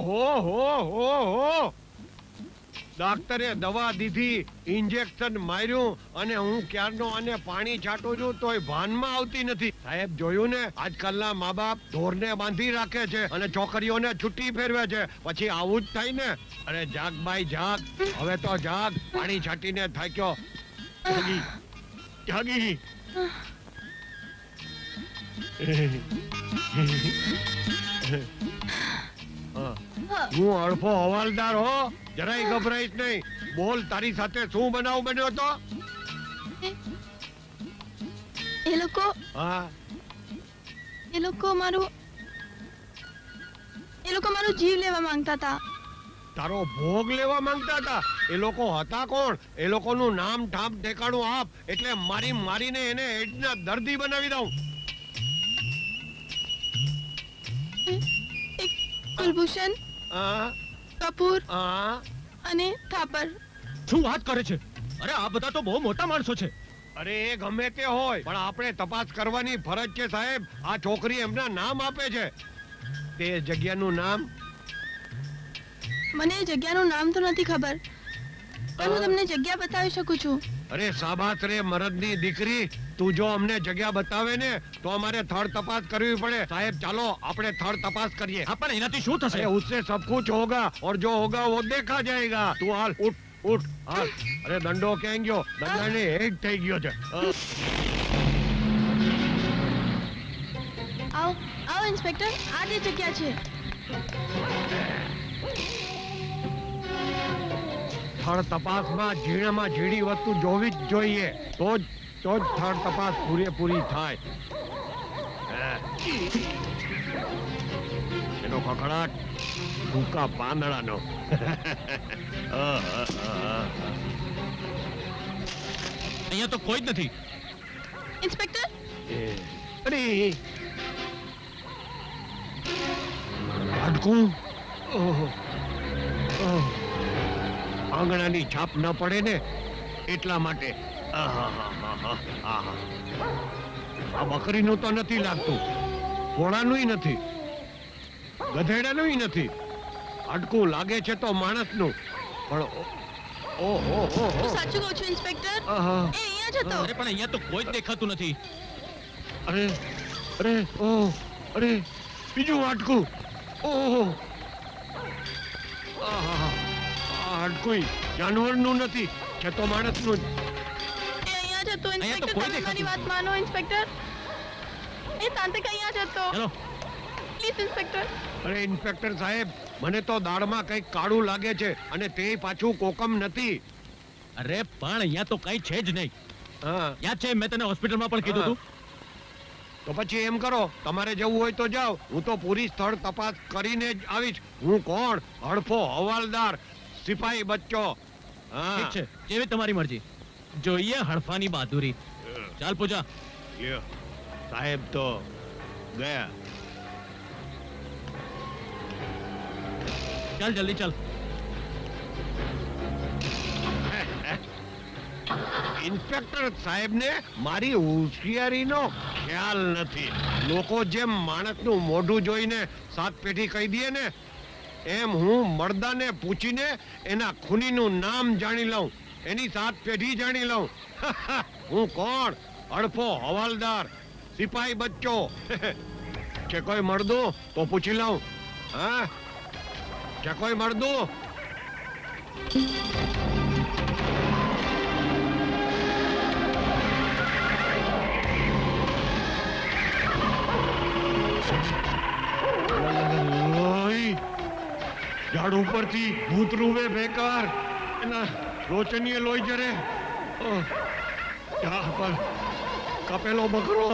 ઓહો હો હો હો. ડાક્ટરે દવા દીધી, ઇન્જેક્શન માર્યું અને હું ક્યારનો આને પાણી છાંટું છું તોય ભાનમાં આવતી નથી. સાહેબ, જોયું ને? આજકાલના મા બાપ ઢોરને બાંધી રાખે છે અને છોકરીઓને છુટ્ટી ફેરવે છે. પછી આવું જ થાય ને? અરે, જાગ ભાઈ જાગ. હવે તો જાગ. પાણી છાંટીને થાક્યો. જાગી. જાગી. હા. અડફો હવાલદાર હો જરાય ગભરાઈશ નહીં. બોલ તારી સાથે શું બનાવ બન્યો તો? એ લોકો હા? એ લોકો મારું એ લોકો મારો જીવ લેવા માંગતા હતા. તારો ભોગ લેવા માંગતા હતા? એ લોકો હતા કોણ? એ લોકોનું નામ ઠામ ઠેકાણું આપ એટલે મારી મારીને એને એડના દર્દી બનાવી દઉં. કુલભૂષણ કપૂર અને થાપર. શું વાત કરે છે? અરે આ બધા તો બહુ મોટા માણસો છે. અરે એ ગમે તે હોય પણ આપણે તપાસ કરવાની ફરજ છે સાહેબ. આ છોકરી એમના નામ આપે છે. તે જગ્યાનું નામ? મને એ જગ્યાનું નામ તો નથી ખબર પણ હું તમને જગ્યા બતાવી શકું છું. અરે સાબાત રે મરદની દીકરી. તું જો અમને જગ્યા બતાવે ને તો અમારે થર્ડ તપાસ કરવી પડે. સાહેબ ચાલો આપણે થર્ડ તપાસ કરીએ. હા પણ એનાથી શું થશે? ઉસસે સબ કુછ હોગા ઓર જો હોગા વો દેખા જાયેગા. તું હાલ ઉઠ ઉઠ. હાલ અરે દંડો ક્યાં ગયો? દંડાને હેડ થઈ ગયો છે. આવો આવો ઇન્સ્પેક્ટર. આ તે જગ્યા છે. થર્ડ તપાસમાં ઝીણામાં ઝીણી વસ્તુ જોવી જ જોઈએ. તો જ તો જ સ્થળ તપાસ પૂરેપૂરી થાય. હે. એનો કકડાટ ટૂંકા પાંદડાનો. અહીંયા તો કોઈ જ નથી. ઇન્સ્પેક્ટર? અરે હાડકું. ઓહો. ઓહ. આંગણાની છાપ ન પડે ને એટલા માટે. આ બકરીનું તો નથી લાગતું. ઘોડાનું નથી. ગધેડાનું નથી. અટકું લાગે છે તો માણસનું. પણ ઓ- ઓહો હો હો. સાચું કહું છું ઇન્સ્પેક્ટર? એ અહીંયા અરે પણ અહીંયા તો કોઈ જ દેખાતું નથી. અરે અરે ઓહ અરે બીજું હાડકું. ઓહો આહા. હાડકું જાનવરનું નથી છે તો માણસનું જ. અહીંયા છે તો ઇન્સ્પેક્ટર તમે મારી વાત માનો ઇન્સ્પેક્ટર એ તાંત્રિક અહીંયા છે તો ચલો પ્લીઝ ઇન્સ્પેક્ટર અરે ઇન્સ્પેક્ટર સાહેબ મને તો દાળમાં કંઈક કાળું લાગે છે અને તે પાછું કોકમ નથી. અરે પણ અહીંયા તો કઈ છે જ નહીં. હા. યાદ છે મેં તને હોસ્પિટલમાં પણ કીધું હતું? તો પછી એમ કરો તમારે જવું હોય તો જાઓ. હું તો પૂરી સ્થળ તપાસ કરીને જ આવીશ. હું કોણ? હડફો હવાલદાર. સિપાહી બચ્ચો. ઠીક છે. તમારી મરજી. જોઈએ હડફાની બહાદુરી. ચાલ પૂજા. સાહેબ તો ગયા. ચાલ જલ્દી ચાલ. ઇન્સ્પેક્ટર સાહેબને મારી હોશિયારીનો ખ્યાલ નથી. લોકો જેમ માણસનું મોઢું જોઈને સાત પેઢી કહી દે ને એમ હું મર્દાને પૂછીને એના ખૂનીનું નામ જાણી લઉં. એની સાત પેઢી જાણી લઉં. હું કોણ? અડફો હવાલદાર સિપાહી બચ્ચો. છે કોઈ મળદું તો પૂછી લઉં. હા? છે કોઈ મળદું! ઝાડ ઉપરથી ભૂત રૂવે બેકાર એના રોચનીય લોહી જરે! ઝાડ પર કાપેલો બકરો!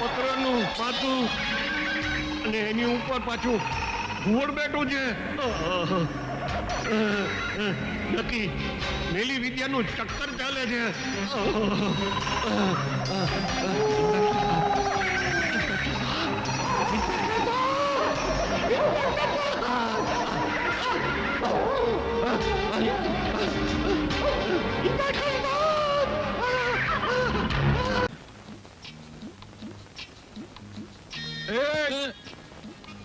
પતરાનું પાતું અને એની ઉપર પાછું ઘુવડ બેઠું છે! નક્કી મેલી વિદ્યાનું ચક્કર ચાલે છે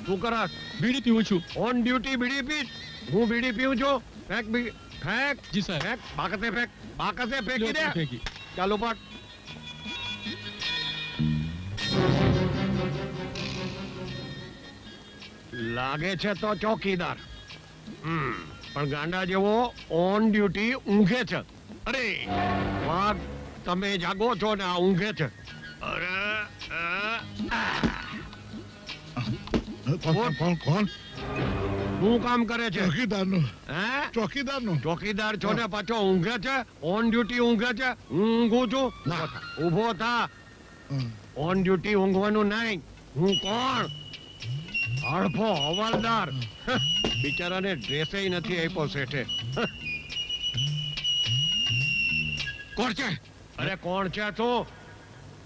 શું કરસ બીડી પીવું છું. ઓન ડ્યુટી બીડી પી હું બીડી પીઉં છું. ફેંક બી ફેંક. જી સર ફેંક. બાકતે ફેંક. બાકતે ફેંકી દે. ફેંકી. ચાલુ પાટ લાગે છે તો ચોકીદાર. હમ, પણ ગાંડા જેવો ઓન ડ્યુટી ઊંઘે છે. અરે વાઘ તમે જાગો છો ને આ ઊંઘે છે. અરે કોણ? શું કામ કરે છે? ચોકીદારનો. હે? ચોકીદારનો. ચોકીદાર છો ને પાછો ઊંઘે છે? ઓન ડ્યુટી ઊંઘે છે? હું ઊંઘું છું? ઊભો થા. ઓન ડ્યુટી ઊંઘવાનું નહીં. હું કોણ? હળફો હવાલદાર. બિચારાને ડ્રેસે નથી આપ્યો શેઠે. કોણ છે? અરે કોણ છે તું?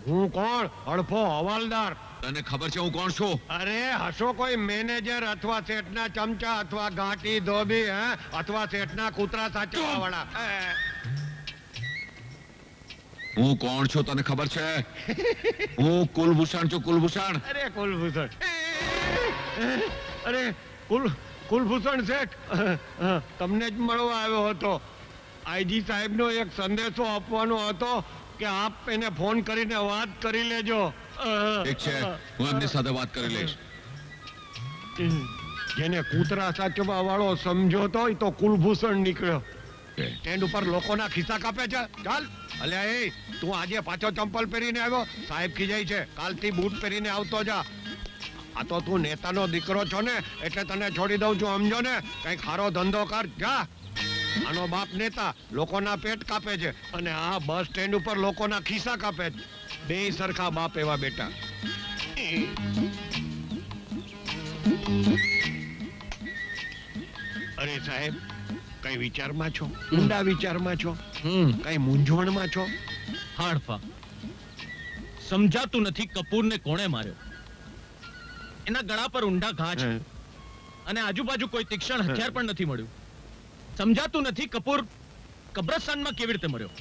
હું કોણ? હળફો હવાલદાર. તને ખબર છે હું કોણ છું? અરે હશો કોઈ મેનેજર અથવા શેઠના ચમચા અથવા ગાંટી ધોબી હે? અથવા શેઠના કૂતરા સાચવા વાળા હું કોણ છું તને ખબર છે? હું કુલભૂષણ છું કુલભૂષણ. અરે કુલભૂષણ. અરે કુલ કુલભૂષણ શેઠ તમને જ મળવા આવ્યો હતો. આઈજી સાહેબનો એક સંદેશો આપવાનો હતો કે આપ એને ફોન કરીને વાત કરી લેજો. ઠીક છે. હું એમની સાથે વાત કરી લઈશ. જેને કૂતરા સાચવા વાળો સમજો તો તો કુલભૂષણ નીકળ્યો. સ્ટેન્ડ ઉપર લોકોના ખિસ્સા કાપે છે. ચાલ. અલ્યા એ તું આજે પાછો ચંપલ પહેરીને આવ્યો. સાહેબ ખીજાય છે. કાલથી બૂટ પહેરીને આવતો જા. આ તો તું નેતાનો દીકરો છો ને એટલે તને છોડી દઉં છું. સમજો ને? કઈ ખારો ધંધો કર. જા. આનો બાપ નેતા લોકોના પેટ કાપે છે. અને આ બસ સ્ટેન્ડ ઉપર લોકોના ખિસ્સા કાપે છે. બે સરખા બાપ એવા બેટા. અરે સાહેબ કઈ વિચારમાં છો? ઊંડા વિચારમાં છો? કઈ મૂંઝવણમાં છો? હાડફા. સમજાતું નથી કપૂરને કોણે માર્યો? એના ગળા પર ઊંડા ઘા છે. અને આજુબાજુ કોઈ તીક્ષણ હથિયાર પણ નથી મળ્યું. સમજાતું નથી કપૂર કબ્રસ્તાનમાં કેવી રીતે મર્યો?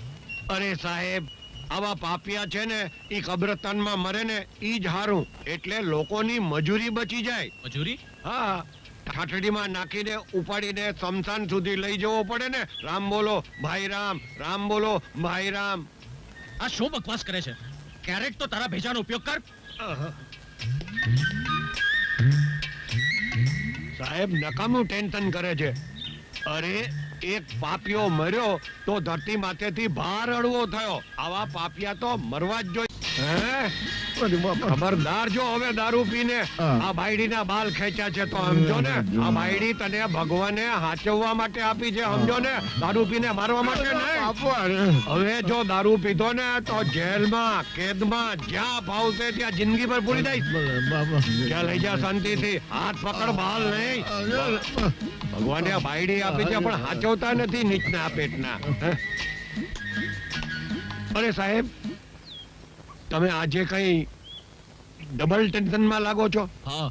અરે સાહેબ આવા પાપિયા છે ને એ કબ્રસ્તાનમાં મરે ને ઈ જ હારું. એટલે લોકોની મજૂરી બચી જાય. મજૂરી? હા. ઠાઠડીમાં નાખીને ઉપાડીને સમસાન સુધી લઈ જવો પડે ને. રામ બોલો ભાઈ રામ રામ બોલો ભાઈ રામ. આ શું બકવાસ કરે છે? ક્યારેક તો તારા ભેજાનો ઉપયોગ કર. સાહેબ નકામું ટેન્શન કરે છે. અરે એક પાપિયો મર્યો તો ધરતી માથેથી ભાર અડવો થયો. આવા પાપિયા તો મરવા જ જોઈએ ખબરદાર જો હવે દારૂ પીને. આ બાયડીના બાલ ખેંચ્યા છે તો સમજો ને. આ ભાઈડી તને ભગવાને હાચવવા માટે આપી છે સમજો ને. દારૂ પીને મારવા માટે નહીં. હવે જો દારૂ પીધો ને તો જેલમાં કેદમાં જ્યાં ભાવશે ત્યાં જિંદગી પર પૂરી દઈશ ત્યાં લઈ જા શાંતિથી. હાથ પકડ બાલ નહીં ભગવાને બાયડી આપી છે, પણ હાચવતા નથી નીચના પેટના? અરે સાહેબ, તમે આજે કઈ ડબલ ટેન્શનમાં લાગો છો? હા.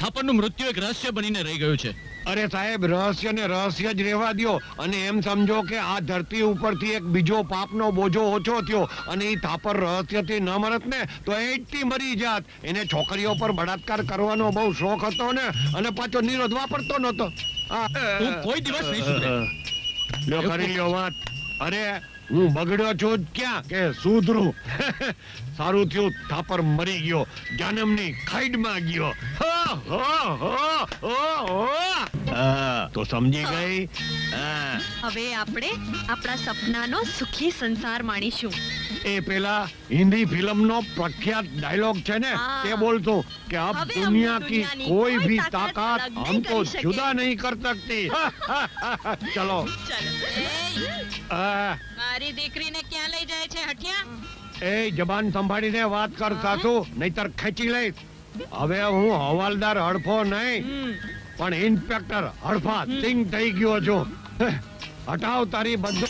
થાપણનું મૃત્યુ એક રહસ્ય બનીને રહી ગયું છે. અરે સાહેબ રહસ્ય ને રહસ્ય જ રહેવા દ્યો. અને એમ સમજો કે આ ધરતી ઉપરથી એક બીજો પાપનો બોજો ઓછો થયો અને એ થાપર રહસ્યથી ન મરત ને તો એટથી મરી જાત. એને છોકરીઓ પર બળાત્કાર કરવાનો બહુ શોખ હતો ને અને પાછો નિરોધ વાપરતો નહોતો. આ- કોઈ દિવસ નહીં સુધરે. કરી લ્યો વાત. અરે હું બગડ્યો છું ક્યાં? કે સુધરું? સારું થયું થાપર મરી ગયો. જાનમની ખાઈડમાં ગયો. હા, હા, હા, હા, તો સમજી ગઈ? હવે આપણે આપણા સપનાનો સુખી સંસાર માણીશું. એ પેલા હિન્દી ફિલ્મ નો પ્રખ્યાત ડાયલોગ છે ને તે બોલતો કે અબ દુનિયા કી કોઈ ભી તાકાત હમકો જુદા નહીં. કર સકતી ચલો. મારી દીકરીને ક્યાં લઈ જાય છે હઠિયા? એ જબાન સંભાળીને વાત કર સાસુ નહીતર ખેંચી લઈશ. હવે હું હવાલદાર હડફો નહીં. પણ ઇન્સ્પેક્ટર હડફા સિંગ થઈ ગયો છો. હટાવ તારી બધો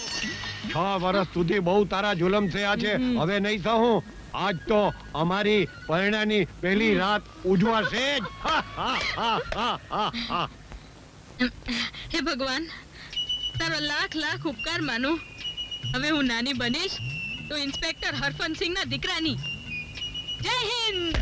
છ વર્ષ સુધી બહુ તારા જુલમ થયા છે. હવે નહીં સહું. આજ તો અમારી પરણાની પહેલી રાત ઉજવાશે જ. હા, ભગવાન તારો લાખ લાખ ઉપકાર માનું. હવે હું નાની બનીશ તો ઇન્સ્પેક્ટર હરફનસિંહના દીકરાની. જય હિન્દ!